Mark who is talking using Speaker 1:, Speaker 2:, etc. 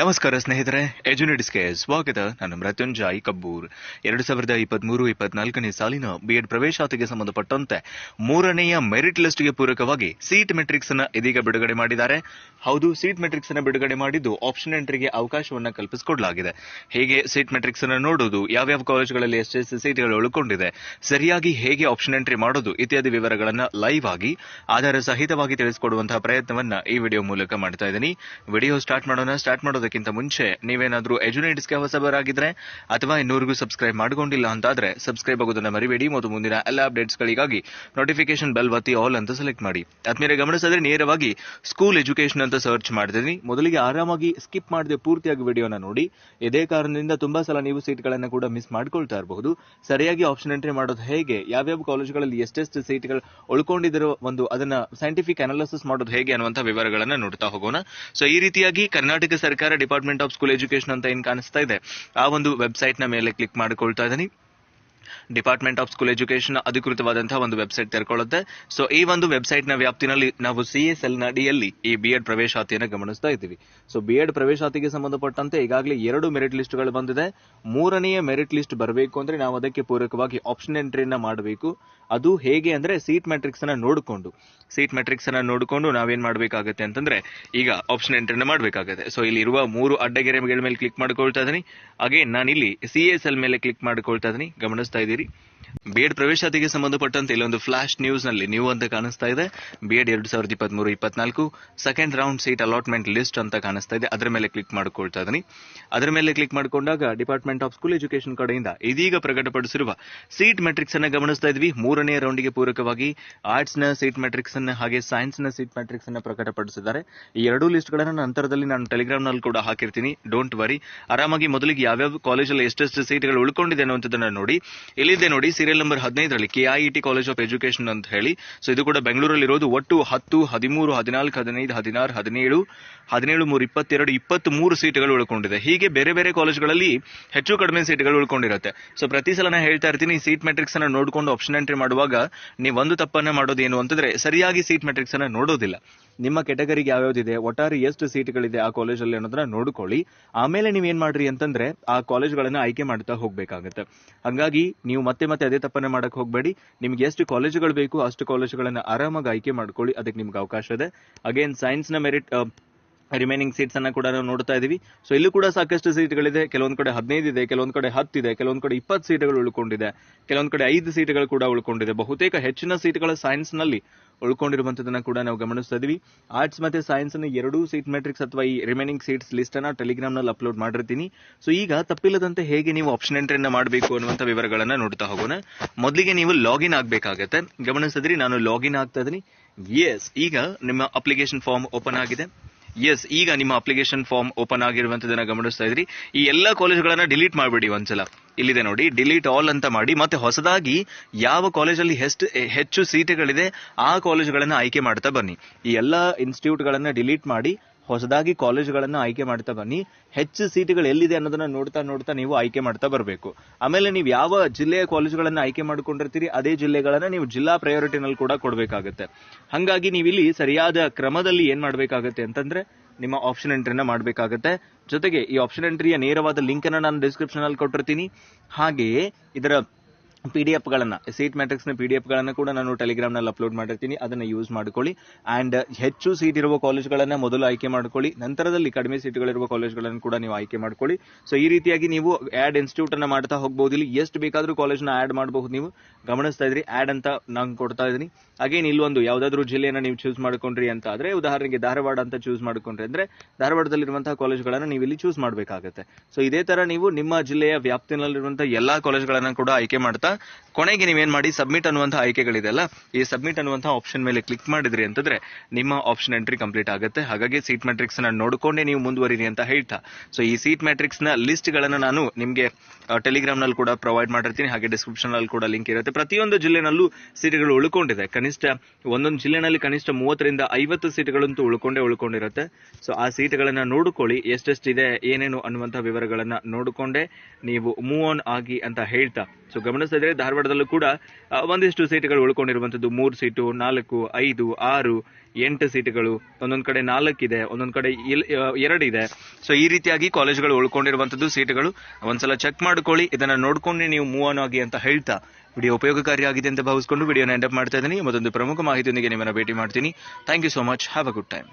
Speaker 1: ನಮಸ್ಕಾರ ಸ್ನೇಹಿತರೆ ಎಜುನಿಟಿಸ್ಗೆ ಸ್ವಾಗತ. ನಾನು ಮೃತ್ಯುಂಜಯ್ ಕಬ್ಬೂರ್. ಎರಡು ಸಾವಿರದ ಇಪ್ಪತ್ಮೂರು, ಇಪ್ಪತ್ನಾಲ್ಕನೇ ಸಾಲಿನ ಬಿಎಡ್ ಪ್ರವೇಶಾತಿಗೆ ಸಂಬಂಧಪಟ್ಟಂತೆ ಮೂರನೆಯ ಮೆರಿಟ್ ಲಿಸ್ಟ್ಗೆ ಪೂರಕವಾಗಿ ಸೀಟ್ ಮೆಟ್ರಿಕ್ಸ್ ಅನ್ನು ಇದೀಗ ಬಿಡುಗಡೆ ಮಾಡಿದ್ದಾರೆ. ಹೌದು, ಸೀಟ್ ಮೆಟ್ರಿಕ್ಸ್ ಅನ್ನು ಬಿಡುಗಡೆ ಮಾಡಿದ್ದು ಆಪ್ಷನ್ ಎಂಟ್ರಿಗೆ ಅವಕಾಶವನ್ನ ಕಲ್ಪಿಸಿಕೊಡಲಾಗಿದೆ. ಹೇಗೆ ಸೀಟ್ ಮೆಟ್ರಿಕ್ಸ್ ನೋಡುವುದು? ಯಾವ ಯಾವ್ಯಾವ ಕಾಲೇಜುಗಳಲ್ಲಿ ಎಷ್ಟೆಷ್ಟು ಸೀಟ್ಗಳು ಉಳ್ಕೊಂಡಿದೆ? ಸರಿಯಾಗಿ ಹೇಗೆ ಆಪ್ಷನ್ ಎಂಟ್ರಿ ಮಾಡೋದು? ಇತ್ಯಾದಿ ವಿವರಗಳನ್ನ ಲೈವ್ ಆಗಿ ಆಧಾರ ಸಹಿತವಾಗಿ ತಿಳಿಸಿಕೊಡುವಂತಹ ಪ್ರಯತ್ನವನ್ನ ಈ ವಿಡಿಯೋ ಮೂಲಕ ಮಾಡ್ತಾ ಇದ್ದೀನಿ. ವಿಡಿಯೋ ಸ್ಟಾರ್ಟ್ ಮಾಡೋಣ. ಸ್ಟಾರ್ಟ್ ಮಾಡೋದಕ್ಕಿಂತ ಮುಂಚೆ ನೀವೇನಾದ್ರೂ ಎಜುನೇಟ್ಸ್ಗೆ ಹೊಸಬರಾಗಿದ್ರೆ ಅಥವಾ ಇನ್ನೂರಿಗೂ ಸಬ್ಸ್ಕ್ರೈಬ್ ಮಾಡಿಕೊಂಡಿಲ್ಲ ಅಂತಾದ್ರೆ ಸಬ್ಸ್ಕ್ರೈಬ್ ಆಗೋದನ್ನ ಮರಿಬೇಡಿ. ಮತ್ತು ಮುಂದಿನ ಎಲ್ಲ ಅಪ್ಡೇಟ್ಸ್ಗಳಿಗಾಗಿ ನೋಟಿಫಿಕೇಶನ್ ಬೆಲ್ ಒತ್ತಿ ಆಲ್ ಅಂತ ಸೆಲೆಕ್ಟ್ ಮಾಡಿ. ಆದ್ಮೇಲೆ ಗಮನಿಸಿದ್ರೆ ನೇರವಾಗಿ ಸ್ಕೂಲ್ ಎಜುಕೇಶನ್ ಅಂತ ಸರ್ಚ್ ಮಾಡ್ತೀನಿ. ಮೊದಲಿಗೆ ಆರಾಮಾಗಿ ಸ್ಕಿಪ್ ಮಾಡದೆ ಪೂರ್ತಿಯಾಗಿ ವಿಡಿಯೋನ ನೋಡಿ. ಇದೇ ಕಾರಣದಿಂದ ತುಂಬಾ ಸಲ ನೀವು ಸೀಟ್ಗಳನ್ನು ಕೂಡ ಮಿಸ್ ಮಾಡ್ಕೊಳ್ತಾ ಇರಬಹುದು. ಸರಿಯಾಗಿ ಆಪ್ಷನ್ ಎಂಟ್ರಿ ಮಾಡೋದು ಹೇಗೆ? ಯಾವ್ಯಾವ ಕಾಲೇಜುಗಳಲ್ಲಿ ಎಷ್ಟೆಷ್ಟು ಸೀಟ್ಗಳು ಉಳ್ಕೊಂಡಿರೋ ಒಂದು ಅದನ್ನ ಸೈಂಟಿಫಿಕ್ ಅನಾಲಿಸಿಸ್ ಮಾಡೋದು ಹೇಗೆ ಅನ್ನುವಂಥ ವಿವರಗಳನ್ನ ನೋಡ್ತಾ ಹೋಗೋಣ. ಸೊ ಈ ರೀತಿಯಾಗಿ ಕರ್ನಾಟಕ ಸರ್ಕಾರ ಡಿಪಾರ್ಟ್ಮೆಂಟ್ ಆಫ್ ಸ್ಕೂಲ್ ಎಜುಕೇಶನ್ ಅಂತ ಏನು ಕಾಣಿಸ್ತಾ ಇದೆ, ಆ ಒಂದು ವೆಬ್ಸೈಟ್ನ ಮೇಲೆ ಕ್ಲಿಕ್ ಮಾಡಿಕೊಳ್ತಾ ಇದ್ದೀನಿ ಡಿಪಾರ್ಟ್ಮೆಂಟ್ ಆಫ್ ಸ್ಕೂಲ್ ಎಜುಕೇಶನ್ ಅಧಿಕೃತವಾದಂತಹ ಒಂದು ವೆಬ್ಸೈಟ್ ತೆರೆಕೊಳ್ಳುತ್ತೆ. ಸೊ ಈ ಒಂದು ವೆಬ್ಸೈಟ್ನ ವ್ಯಾಪ್ತಿನಲ್ಲಿ ನಾವು ಸಿಎಸ್ಎಲ್ನ ಅಡಿಯಲ್ಲಿ ಈ ಬಿ ಎಡ್ ಪ್ರವೇಶಾತಿಯನ್ನು ಗಮನಿಸ್ತಾ ಇದ್ದೀವಿ. ಸೊ ಬಿ ಎಡ್ ಪ್ರವೇಶಾತಿಗೆ ಸಂಬಂಧಪಟ್ಟಂತೆ ಈಗಾಗಲೇ ಎರಡು ಮೆರಿಟ್ ಲಿಸ್ಟ್ಗಳು ಬಂದಿದೆ. ಮೂರನೆಯ ಮೆರಿಟ್ ಲಿಸ್ಟ್ ಬರಬೇಕು ಅಂದ್ರೆ ನಾವು ಅದಕ್ಕೆ ಪೂರಕವಾಗಿ ಆಪ್ಷನ್ ಎಂಟ್ರಿಯನ್ನ ಮಾಡಬೇಕು. ಅದು ಹೇಗೆ ಅಂದ್ರೆ ಸೀಟ್ ಮ್ಯಾಟ್ರಿಕ್ಸ್ ಅನ್ನ ನೋಡಿಕೊಂಡು ಸೀಟ್ ಮ್ಯಾಟ್ರಿಕ್ಸ್ ಅನ್ನ ನೋಡಿಕೊಂಡು ನಾವೇನ್ ಮಾಡಬೇಕಾಗುತ್ತೆ ಅಂತಂದ್ರೆ ಈಗ ಆಪ್ಷನ್ ಎಂಟ್ರಿನ ಮಾಡಬೇಕಾಗುತ್ತೆ. ಸೊ ಇಲ್ಲಿ ಇರುವ ಮೂರು ಅಡ್ಡಗೆರೆಗಳ ಮೇಲೆ ಕ್ಲಿಕ್ ಮಾಡ್ಕೊಳ್ತಾ ಇದ್ದೀನಿ ಅಗೇನ್ ನಾನು ಇಲ್ಲಿ ಸಿ ಎಸ್ ಎಲ್ ಮೇಲೆ ಕ್ಲಿಕ್ ಮಾಡ್ಕೊಳ್ತಾ ಇದ್ದೀನಿ ಗಮನಿಸ್ತಾ ಇದ್ದೀರಿ. ಬಿ ಎಡ್ ಪ್ರವೇಶಾತಿಗೆ ಸಂಬಂಧಪಟ್ಟಂತೆ ಇಲ್ಲೊಂದು ಫ್ಲಾಶ್ ನ್ಯೂಸ್ನಲ್ಲಿ ನೀವು ಅಂತ ಕಾಣಿಸ್ತಾ ಇದೆ. ಬಿ ಎಡ್ ಎರಡು ಸಾವಿರದ ಇಪ್ಪತ್ಮೂರು, ಇಪ್ಪತ್ನಾಲ್ಕು. Second round seat allotment list ಅಂತ ಕಾಣಿಸ್ತಾ ಇದೆ. ಅದರ ಮೇಲೆ ಕ್ಲಿಕ್ ಮಾಡ್ಕೊಳ್ತಾ ಇದ್ದೀನಿ ಅದರ ಮೇಲೆ ಕ್ಲಿಕ್ ಮಾಡಿಕೊಂಡಾಗ ಡಿಪಾರ್ಟ್ಮೆಂಟ್ ಆಫ್ ಸ್ಕೂಲ್ ಎಜುಕೇಶನ್ ಕಡೆಯಿಂದ ಇದೀಗ ಪ್ರಕಟಪಡಿಸಿರುವ ಸೀಟ್ ಮೆಟ್ರಿಕ್ಸ್ ಅನ್ನ ಗಮನಿಸ್ತಾ ಇದ್ವಿ. ಮೂರನೇ ರೌಂಡ್ಗೆ ಪೂರಕವಾಗಿ ಆರ್ಟ್ಸ್ನ ಸೀಟ್ ಮೆಟ್ರಿಕ್ಸ್ ಅನ್ನ ಹಾಗೆ ಸೈನ್ಸ್ನ ಸೀಟ್ ಮೆಟ್ರಿಕ್ಸ್ ಅನ್ನ ಪ್ರಕಟಪಡಿಸಿದ್ದಾರೆ. ಈ ಎರಡೂ ಲಿಸ್ಟ್ ಗಳನ್ನ ನಂತರದಲ್ಲಿ ನಾನು ಟೆಲಿಗ್ರಾಮ್ನಲ್ಲಿ ಕೂಡ ಹಾಕಿರ್ತೀನಿ. ಡೋಂಟ್ ವರಿ ಆರಾಮಾಗಿ ಮೊದಲಿಗೆ ಯಾವ್ಯಾವ ಕಾಲೇಜಲ್ಲಿ ಎಷ್ಟೆಷ್ಟು ಸೀಟ್ಗಳು ಉಳ್ಕೊಂಡಿದೆ ಅನ್ನುವಂಥದ್ದನ್ನ ನೋಡಿ. ಇಲ್ಲಿದೆ ನೋಡಿ ಸೀರಿಯಲ್ ನಂಬರ್ ಹದಿನೈದರಲ್ಲಿ ಕೆಐಇಟಿ ಕಾಲೇಜ್ ಆಫ್ ಎಜುಕೇಶನ್ ಅಂತ ಹೇಳಿ. ಸೊ ಇದು ಕೂಡ ಬೆಂಗಳೂರಲ್ಲಿ ಇರೋದು ಒಟ್ಟು ಹತ್ತು, ಹದಿಮೂರು, ಹದಿನಾಲ್ಕು, ಹದಿನೈದು, ಹದಿನಾರು, ಹದಿನೇಳು ಹದಿನೇಳು, ಮೂರು, ಇಪ್ಪತ್ತೆರಡು ಇಪ್ಪತ್ತ್ ಮೂರು ಸೀಟ್ಗಳು ಉಳ್ಕೊಂಡಿದೆ. ಹೀಗೆ ಬೇರೆ ಬೇರೆ ಕಾಲೇಜ್ಗಳಲ್ಲಿ ಹೆಚ್ಚು ಕಡಿಮೆ ಸೀಟ್ಗಳು ಉಳ್ಕೊಂಡಿರುತ್ತೆ. ಸೊ ಪ್ರತಿ ಸಲ ನಾನು ಹೇಳ್ತಾ ಇರ್ತೀನಿ ಸೀಟ್ ಮೆಟ್ರಿಕ್ಸ್ ಅನ್ನು ನೋಡ್ಕೊಂಡು ಆಪ್ಷನ್ ಎಂಟ್ರಿ ಮಾಡುವಾಗ ನೀವು ಒಂದು ತಪ್ಪನ್ನ ಮಾಡೋದು ಏನು ಅಂತಂದ್ರೆ ಸರಿಯಾಗಿ ಸೀಟ್ ಮೆಟ್ರಿಕ್ಸ್ ಅನ್ನ ನೋಡೋದಿಲ್ಲ. ನಿಮ್ಮ ಕೆಟಗರಿಗೆ ಯಾವ್ಯಾವ್ದಿದೆ, ಒಟ್ಟಾರೆ ಎಷ್ಟು ಸೀಟ್ಗಳಿದೆ ಆ ಕಾಲೇಜಲ್ಲಿ ಅನ್ನೋದನ್ನ ನೋಡ್ಕೊಳ್ಳಿ. ಆಮೇಲೆ ನೀವು ಏನ್ ಮಾಡ್ರಿ ಅಂತಂದ್ರೆ ಆ ಕಾಲೇಜ್ಗಳನ್ನ ಆಯ್ಕೆ ಮಾಡ್ತಾ ಹೋಗ್ಬೇಕಾಗತ್ತೆ. ಹಂಗಾಗಿ ನೀವು ಮತ್ತೆ ಮತ್ತೆ ಅದೇ ತಪ್ಪನ್ನ ಮಾಡಕ್ ಹೋಗ್ಬೇಡಿ. ನಿಮ್ಗೆ ಎಷ್ಟು ಕಾಲೇಜುಗಳು ಬೇಕು ಅಷ್ಟು ಕಾಲೇಜುಗಳನ್ನ ಆರಾಮಾಗಿ ಆಯ್ಕೆ ಮಾಡ್ಕೊಳ್ಳಿ. ಅದಕ್ಕೆ ನಿಮ್ಗೆ ಅವಕಾಶ ಇದೆ. ಅಗೇನ್ ಸೈನ್ಸ್ನ ಮೆರಿಟ್ ರಿಮೈನಿಂಗ್ ಸೀಟ್ಸ್ ಅನ್ನ ಕೂಡ ನಾವು ನೋಡ್ತಾ ಇದೀವಿ. ಸೊ ಇಲ್ಲೂ ಕೂಡ ಸಾಕಷ್ಟು ಸೀಟ್ಗಳಿದೆ. ಕೆಲವೊಂದ್ ಕಡೆ ಹದಿನೈದು ಇದೆ, ಕೆಲವೊಂದ್ ಕಡೆ ಹತ್ತಿದೆ ಕೆಲವೊಂದ್ ಕಡೆ ಇಪ್ಪತ್ತು ಸೀಟ್ಗಳು ಉಳ್ಕೊಂಡಿದೆ, ಕೆಲವೊಂದ್ ಕಡೆ ಐದು ಸೀಟ್ಗಳು ಕೂಡ ಉಳ್ಕೊಂಡಿದೆ. ಬಹುತೇಕ ಹೆಚ್ಚಿನ ಸೀಟ್ಗಳು ಸೈನ್ಸ್ನಲ್ಲಿ ಉಳ್ಕೊಂಡಿರುವಂತದನ್ನ ಕೂಡ ನಾವು ಗಮನಿಸ್ತಾ ಇದೀವಿ. ಆರ್ಟ್ಸ್ ಮತ್ತೆ ಸೈನ್ಸ್ ಅನ್ನು ಎರಡೂ ಸೀಟ್ ಮೆಟ್ರಿಕ್ಸ್ ಅಥವಾ ಈ ರಿಮೈನಿಂಗ್ ಸೀಟ್ಸ್ ಲಿಸ್ಟ್ ಅನ್ನ ಟೆಲಿಗ್ರಾಮ್ನಲ್ಲಿ ಅಪ್ಲೋಡ್ ಮಾಡಿರ್ತೀನಿ. ಸೊ ಈಗ ತಪ್ಪಿಲ್ಲದಂತೆ ಹೇಗೆ ನೀವು ಆಪ್ಷನ್ ಎಂಟ್ರಿಯನ್ನ ಮಾಡಬೇಕು ಅನ್ನುವಂತ ವಿವರಗಳನ್ನ ನೋಡ್ತಾ ಹೋಗೋಣ. ಮೊದಲಿಗೆ ನೀವು ಲಾಗಿನ್ ಆಗಬೇಕಾಗತ್ತೆ. ಗಮನಿಸಿದ್ರಿ, ನಾನು ಲಾಗಿನ್ ಆಗ್ತಾ ಇದೀನಿ. ಎಸ್ ಈಗ ನಿಮ್ಮ ಅಪ್ಲಿಕೇಶನ್ ಫಾರ್ಮ್ ಓಪನ್ ಆಗಿದೆ. ಎಸ್ ಈಗ ನಿಮ್ಮ ಅಪ್ಲಿಕೇಶನ್ ಫಾರ್ಮ್ ಓಪನ್ ಆಗಿರುವಂತದನ್ನ ಗಮನಿಸ್ತಾ ಇದ್ರಿ. ಈ ಎಲ್ಲ ಕಾಲೇಜುಗಳನ್ನ ಡಿಲೀಟ್ ಮಾಡಬೇಡಿ ಒಂದ್ಸಲ. ಇಲ್ಲಿದೆ ನೋಡಿ ಡಿಲೀಟ್ ಆಲ್ ಅಂತ ಮಾಡಿ, ಮತ್ತೆ ಹೊಸದಾಗಿ ಯಾವ ಕಾಲೇಜಲ್ಲಿ ಎಷ್ಟು ಹೆಚ್ಚು ಸೀಟುಗಳಿದೆ ಆ ಕಾಲೇಜುಗಳನ್ನ ಆಯ್ಕೆ ಮಾಡ್ತಾ ಬನ್ನಿ. ಈ ಎಲ್ಲ ಇನ್ಸ್ಟಿಟ್ಯೂಟ್ಗಳನ್ನ ಡಿಲೀಟ್ ಮಾಡಿ ಹೊಸದಾಗಿ ಕಾಲೇಜುಗಳನ್ನು ಆಯ್ಕೆ ಮಾಡ್ತಾ ಬನ್ನಿ. ಹೆಚ್ಚು ಸೀಟುಗಳು ಎಲ್ಲಿದೆ ಅನ್ನೋದನ್ನ ನೋಡ್ತಾ ನೋಡ್ತಾ ನೀವು ಆಯ್ಕೆ ಮಾಡ್ತಾ ಬರಬೇಕು. ಆಮೇಲೆ ನೀವು ಯಾವ ಜಿಲ್ಲೆಯ ಕಾಲೇಜುಗಳನ್ನ ಆಯ್ಕೆ ಮಾಡ್ಕೊಂಡಿರ್ತೀರಿ, ಅದೇ ಜಿಲ್ಲೆಗಳನ್ನ ನೀವು ಜಿಲ್ಲಾ ಪ್ರಯಾರಿಟಿನಲ್ಲಿ ಕೂಡ ಕೊಡಬೇಕಾಗುತ್ತೆ. ಹಂಗಾಗಿ ನೀವು ಇಲ್ಲಿ ಸರಿಯಾದ ಕ್ರಮದಲ್ಲಿ ಏನ್ ಮಾಡಬೇಕಾಗುತ್ತೆ ಅಂತಂದ್ರೆ ನಿಮ್ಮ ಆಪ್ಷನ್ ಎಂಟ್ರಿನ ಮಾಡಬೇಕಾಗುತ್ತೆ. ಜೊತೆಗೆ ಈ ಆಪ್ಷನ್ ಎಂಟ್ರಿಯ ನೇರವಾದ ಲಿಂಕ್ ಅನ್ನ ನಾನು ಡಿಸ್ಕ್ರಿಪ್ಷನ್ ಅಲ್ಲಿ ಕೊಟ್ಟಿರ್ತೀನಿ. ಹಾಗೆಯೇ ಇದರ ಪಿ ಡಿ ಎಫ್ಗಳನ್ನ ಸೀಟ್ ಮ್ಯಾಟ್ರಿಕ್ಸ್ನ ಪಿ ಡಿ ಎಫ್ಗಳನ್ನ ಕೂಡ ನಾನು ಟೆಲಿಗ್ರಾಮ್ನಲ್ಲಿ ಅಪ್ಲೋಡ್ ಮಾಡಿರ್ತೀನಿ. ಅದನ್ನ ಯೂಸ್ ಮಾಡ್ಕೊಳ್ಳಿ. ಆ್ಯಂಡ್ ಹೆಚ್ಚು ಸೀಟ್ ಇರುವ ಕಾಲೇಜ್ಗಳನ್ನ ಮೊದಲು ಆಯ್ಕೆ ಮಾಡ್ಕೊಳ್ಳಿ. ನಂತರದಲ್ಲಿ ಕಡಿಮೆ ಸೀಟ್ಗಳಿರುವ ಕಾಲೇಜ್ಗಳನ್ನು ಕೂಡ ನೀವು ಆಯ್ಕೆ ಮಾಡ್ಕೊಳ್ಳಿ. ಸೊ ಈ ರೀತಿಯಾಗಿ ನೀವು ಆಡ್ ಇನ್ಸ್ಟಿಟ್ಯೂಟ್ ಅನ್ನ ಮಾಡ್ತಾ ಹೋಗ್ಬೋದು. ಇಲ್ಲಿ ಎಷ್ಟು ಬೇಕಾದರೂ ಕಾಲೇಜ್ನ ಆಡ್ ಮಾಡಬಹುದು ನೀವು. ಗಮನಿಸ್ತಾ ಇದ್ರಿ. ಆಡ್ ಅಂತ ನಾನು ಕೊಡ್ತಾ ಇದ್ದೀನಿ. ಅಗೇನ್ ಇಲ್ಲೊಂದು ಯಾವುದಾದ್ರೂ ಜಿಲ್ಲೆಯನ್ನು ನೀವು ಚೂಸ್ ಮಾಡ್ಕೊಂಡ್ರಿ ಅಂತ ಆದ್ರೆ, ಉದಾಹರಣೆಗೆ ಧಾರವಾಡ ಅಂತ ಚೂಸ್ ಮಾಡ್ಕೊಂಡ್ರಿ ಅಂದ್ರೆ, ಧಾರವಾಡದಲ್ಲಿರುವಂತಹ ಕಾಲೇಜ್ಗಳನ್ನು ನೀವು ಇಲ್ಲಿ ಚೂಸ್ ಮಾಡಬೇಕಾಗುತ್ತೆ. ಸೊ ಇದೇ ತರ ನೀವು ನಿಮ್ಮ ಜಿಲ್ಲೆಯ ವ್ಯಾಪ್ತಿನಲ್ಲಿರುವಂಥ ಎಲ್ಲಾ ಕಾಲೇಜ್ಗಳನ್ನು ಕೂಡ ಆಯ್ಕೆ ಮಾಡ್ತಾ ಕೊನೆಗೆ ನೀವೇನ್ ಮಾಡಿ ಸಬ್ಮಿಟ್ ಅನ್ನುವಂತಹ ಆಯ್ಕೆಗಳಿದೆಯಲ್ಲ, ಈ ಸಬ್ಮಿಟ್ ಅನ್ನುವಂತಹ ಆಪ್ಷನ್ ಮೇಲೆ ಕ್ಲಿಕ್ ಮಾಡಿದ್ರಿ ಅಂತಂದ್ರೆ ನಿಮ್ಮ ಆಪ್ಷನ್ ಎಂಟ್ರಿ ಕಂಪ್ಲೀಟ್ ಆಗುತ್ತೆ. ಹಾಗಾಗಿ ಸೀಟ್ ಮ್ಯಾಟ್ರಿಕ್ಸ್ ನೋಡ್ಕೊಂಡೆ ನೀವು ಮುಂದುವರಿರಿ ಅಂತ ಹೇಳ್ತಾ. ಸೊ ಈ ಸೀಟ್ ಮ್ಯಾಟ್ರಿಕ್ಸ್ನ ಲಿಸ್ಟ್ ಗಳನ್ನ ನಾನು ನಿಮಗೆ ಟೆಲಿಗ್ರಾಮ್ನಲ್ಲಿ ಕೂಡ ಪ್ರೊವೈಡ್ ಮಾಡಿರ್ತೀನಿ. ಹಾಗೆ ಡಿಸ್ಕ್ರಿಪ್ಷನ್ನಲ್ಲಿ ಕೂಡ ಲಿಂಕ್ ಇರುತ್ತೆ. ಪ್ರತಿಯೊಂದು ಜಿಲ್ಲೆನಲ್ಲೂ ಸೀಟ್ಗಳು ಉಳ್ಕೊಂಡಿದೆ. ಕನಿಷ್ಠ ಒಂದೊಂದು ಜಿಲ್ಲೆನಲ್ಲಿ ಕನಿಷ್ಠ ಮೂವತ್ತರಿಂದ ಐವತ್ತು ಸೀಟ್ಗಳಂತೂ ಉಳ್ಕೊಂಡೇ ಉಳ್ಕೊಂಡಿರುತ್ತೆ. ಸೊ ಆ ಸೀಟ್ಗಳನ್ನ ನೋಡ್ಕೊಳ್ಳಿ. ಎಷ್ಟೆಷ್ಟಿದೆ, ಏನೇನು ಅನ್ನುವಂಥ ವಿವರಗಳನ್ನ ನೋಡಿಕೊಂಡೇ ನೀವು ಮೂವ್ ಆನ್ ಆಗಿ ಅಂತ ಹೇಳ್ತಾ. ಸೊ ಗಮನಿಸ್ತಾ ನೋಡೋದಾದ್ರೆ ಧಾರವಾಡದಲ್ಲೂ ಕೂಡ ಒಂದಿಷ್ಟು ಸೀಟುಗಳು ಉಳ್ಕೊಂಡಿರುವಂತದ್ದು ಮೂರು ಸೀಟು, ನಾಲ್ಕು, ಐದು, ಆರು, ಎಂಟು ಸೀಟುಗಳು. ಒಂದೊಂದು ಕಡೆ ನಾಲ್ಕಿದೆ, ಒಂದೊಂದ್ ಕಡೆ ಎರಡಿದೆ. ಸೊ ಈ ರೀತಿಯಾಗಿ ಕಾಲೇಜ್ಗಳು ಉಳ್ಕೊಂಡಿರುವಂತದ್ದು ಸೀಟುಗಳು. ಒಂದ್ಸಲ ಚೆಕ್ ಮಾಡ್ಕೊಳ್ಳಿ. ಇದನ್ನ ನೋಡ್ಕೊಂಡು ನೀವು ಮೂವ್ ಆನ್ ಆಗಿ ಅಂತ ಹೇಳ್ತಾ ವಿಡಿಯೋ ಉಪಯೋಗಕಾರಿಯಾಗಿದೆ ಅಂತ ಭಾವಿಸ್ಕೊಂಡು ವಿಡಿಯೋನ ಎಂಡಪ್ ಮಾಡ್ತಾ ಇದ್ದೀನಿ. ಮತ್ತೊಂದು ಪ್ರಮುಖ ಮಾಹಿತಿಯೊಂದಿಗೆ ನಿಮ್ಮನ್ನು ಭೇಟಿ ಮಾಡ್ತೀನಿ. Thank you so much have a good time